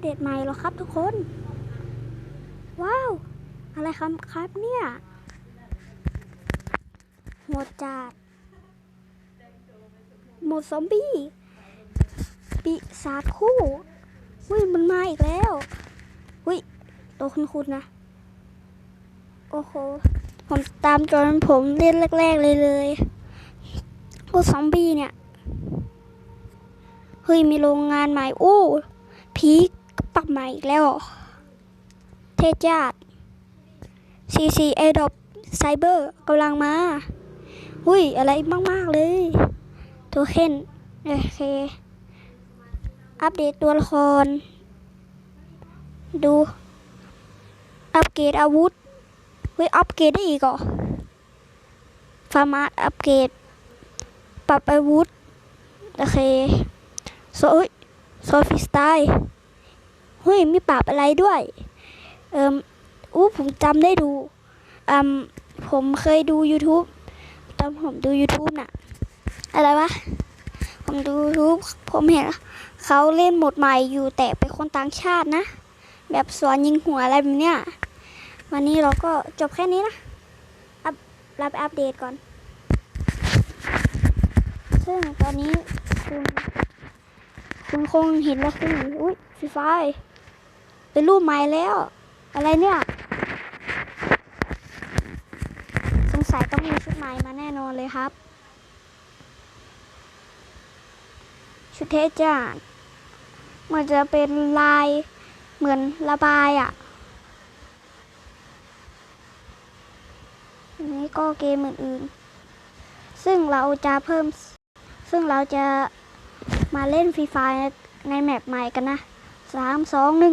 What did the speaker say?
เดตใหม่หรอครับทุกคน ว้าว อะไรครับครับเนี่ยโหมดจาดโหมดซอมบี้ปีศาจคู่อุ้ยมันมาอีกแล้วอุ้ยตัวคุณคุณนะ โอ้โห ผมตามจนผมเล่นแรก ๆ เลยเลยพวกซอมบี้เนี่ย เฮ้ย มีโรงงานใหม่อู้พีค ใหม่อีกแล้วเหรอเทจาด CC a d o p Cyber กำลังมาหุ้ย อะไรมาก ๆ เลยโทเค็นโอเค อัปเดตตัวละคร ดู อัปเกรดอาวุธ เฮ้ย อัปเกรดได้อีกเหรอฟาร์มาอัปเกรด ปรับอาวุธ โอเคโซเฮ้ยโซฟิสไตล์ ฮ้ยมีปรับอะไรด้วย เอิมอู้ผมจำได้ดูอืมผมเคยดู YouTube ตอนผมดู YouTube น่ะ อะไรวะ ผมดู YouTube ผมเห็นเขาเล่นโหมดใหม่อยู่แต่เป็นคนต่างชาตินะ แบบสวนยิงหัวอะไรแบบเนี้ย วันนี้เราก็จบแค่นี้นะอัพรับอัปเดตก่อน ซึ่งตอนนี้คุณ คุณคงเห็นแล้วคุณอุ้ยฟรีไฟร์ เป็นรูปใหม่แล้ว อะไรเนี่ย สงสัยต้องมีชุดใหม่มาแน่นอนเลยครับ ชุดเทจานมันจะเป็นลายเหมือนระบายอะ่ะนนี้ก็เกมอื่นๆ ซึ่งเราจะเพิ่ม ซึ่งเราจะมาเล่นฟรีไฟในแมปใหม่กันนะสามสองหนึ่ง